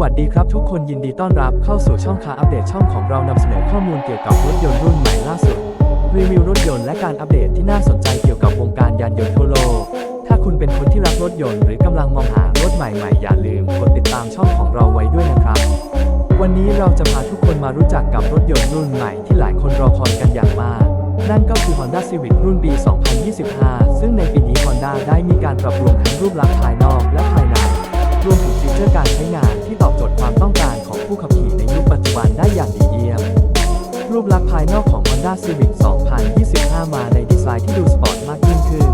วัสดีครับทุกคนยินดีต้อนรับเข้าสู่ช่องคาอัปเดตช่องของเรานำเสนอข้อมูลเกี่ยวกับรถยนต์รุ่นใหม่ล่าสุด รีวิวรถยนต์และการอัปเดตที่น่าสนใจเกี่ยวกับวงการยานยนต์ทั่วโลก ถ้าคุณเป็นคนที่รักรถยนต์หรือกำลังมองหารถใหม่ๆ อย่าลืมกดติดตามช่องของเราไว้ด้วยนะครับ วันนี้เราจะพาทุกคนมารู้จักกับรถยนต์รุ่นใหม่ที่หลายคนรอคอยกันอย่างมาก นั่นก็คือ Honda Civic รุ่นปี 2025 ซึ่งในปีนี้ Honda ได้มีการปรับปรุงทั้งรูปลักษณ์ภายนอกและภายในายนอกของ Honda Civic 2025 มาในดีไซน์ที่ดูสปอร์ตมากยิ่งขึ้น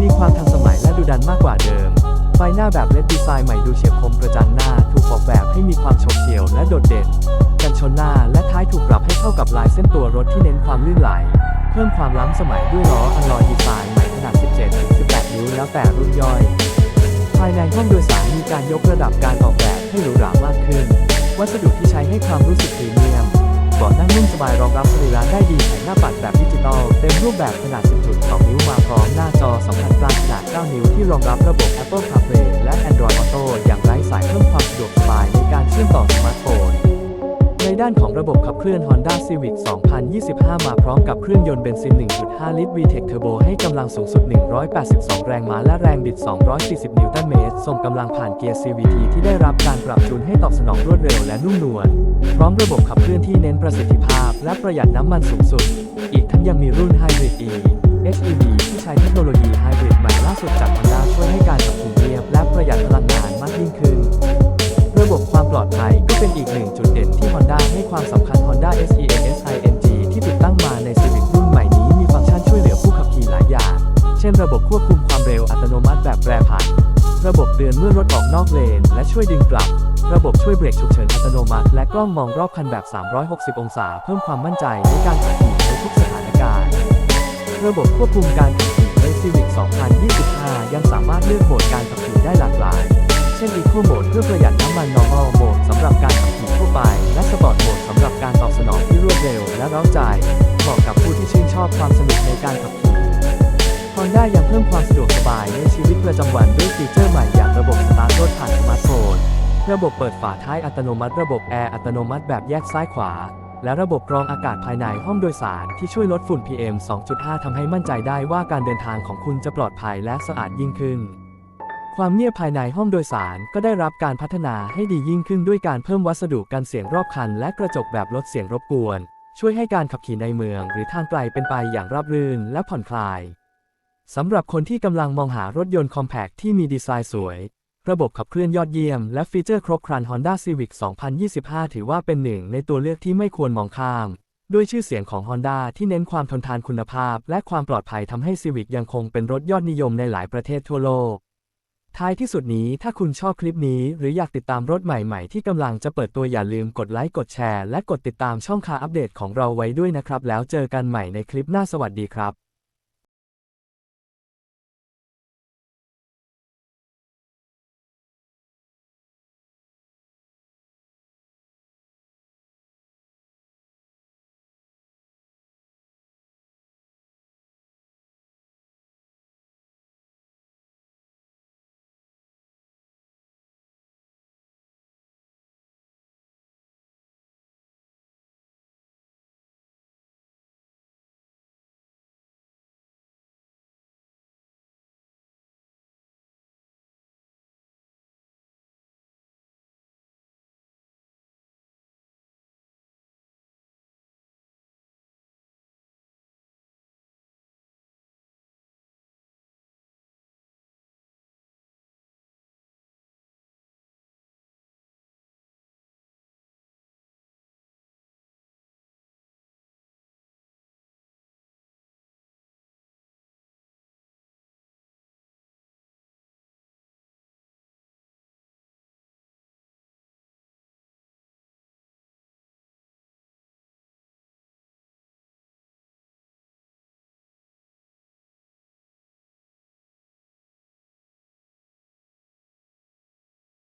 มีความทันสมัยและดูดันมากกว่าเดิม ไฟหน้าแบบเลดดีไซน์ใหม่ดูเฉียบคมกระจังหน้า ถูกออกแบบให้มีความโฉบเฉี่ยวและโดดเด่น กันชนหน้าและท้ายถูกปรับให้เข้ากับลายเส้นตัวรถที่เน้นความลื่นไหล เพิ่มความล้ำสมัยด้วยล้ออัลลอยดีไซน์ใหม่ขนาด 17-18 นิ้วแล้วแต่รุ่นย่อยภายในห้องโดยสารมีการยกระดับการออกแบบให้หรูหรามากขึ้น วัสดุที่ใช้ให้ความรู้สึกพรีเมียม เบาะนั่งนุ่มสบายรองรับสรีระได้ดีแถมหน้าปัดแบบดิจิตอลเต็มรูปแบบขนาด 10.2 นิ้วมาพร้อมหน้าจอสัมผัสกลางขนาด 9 นิ้วที่รองรับระบบ Apple CarPlay และ Android Auto อย่าง เคลื่อน Honda Civic 2025 มาพร้อมกับเครื่องยนต์เบนซิน 1.5 ลิตร VTEC Turbo ให้กำลังสูงสุด 182 แรงม้าและแรงบิด 240 นิวตันเมตรส่งกำลังผ่านเกียร์ CVT ที่ได้รับการปรับจูนให้ตอบสนองรวดเร็วและนุ่มนวล พร้อมระบบขับเคลื่อนที่เน้นประสิทธิภาพ และประหยัดน้ำมันสูงสุด อีกทั้งยังมีรุ่น Hybrid E HEV ที่ใช้เทคโนโลยี Hybrid ใหม่ล่าสุดจาก Honda ช่วยให้การ ระบบควบคุมความเร็วอัตโนมัติแบบแปรผัน ระบบเตือนเมื่อรถออกนอกเลน และช่วยดึงกลับ ระบบช่วยเบรกฉุกเฉินอัตโนมัติ และกล้องมองรอบคันแบบ 360 องศา เพิ่มความมั่นใจในการขับขี่ในทุกสถานการณ์ ระบบควบคุมการขับขี่ใน Civic 2025 ยังสามารถเลือกโหมดการขับขี่ได้หลากหลาย เช่น Eco Mode เพื่อประหยัดน้ำมัน Normal Mode สำหรับการขับขี่ทั่วไป และ Sport Mode สำหรับการตอบสนองที่รวดเร็วและเร้าใจเหมาะกับผู้ที่ชื่นชอบความสนุกในการขับขี่ Honda ยังเพิ่มความสะดวกสบายในชีวิตประจำวันด้วยฟีเจอร์ใหม่อย่างระบบสตาร์ทรถผ่านสมาร์ทโฟน ระบบเปิดฝาท้ายอัตโนมัติ ระบบแอร์อัตโนมัติแบบแยกซ้ายขวา และระบบกรองอากาศภายในห้องโดยสารที่ช่วยลดฝุ่น PM 2.5 ทำให้มั่นใจได้ว่าการเดินทางของคุณจะปลอดภัยและสะอาดยิ่งขึ้น ความเงียบภายในห้องโดยสารก็ได้รับการพัฒนาให้ดียิ่งขึ้นด้วยการเพิ่มวัสดุกันเสียงรอบคัน และกระจกแบบลดเสียงรบกวน ช่วยให้การขับขี่ในเมือง หรือทางไกลเป็นไปอย่างราบรื่นและผ่อนคลาย สำหรับคนที่กำลังมองหารถยนต์คอมแพคที่มีดีไซน์สวย ระบบขับเคลื่อนยอดเยี่ยม และฟีเจอร์ครบครัน Honda Civic 2025 ถือว่าเป็นหนึ่งในตัวเลือกที่ไม่ควรมองข้าม ด้วยชื่อเสียงของ Honda ที่เน้นความทนทานคุณภาพ และความปลอดภัยทำให้ Civic ยังคงเป็นรถยอดนิยมในหลายประเทศทั่วโลก ท้ายที่สุดนี้ถ้าคุณชอบคลิปนี้ หรืออยากติดตามรถใหม่ๆ ที่กำลังจะเปิดตัวอย่าลืมกดไลค์กดแชร์และกดติดตามช่องคาอัปเดตของเราไว้ด้วยนะครับแล้วเจอกันใหม่ในคลิปหน้าสวัสดีครับ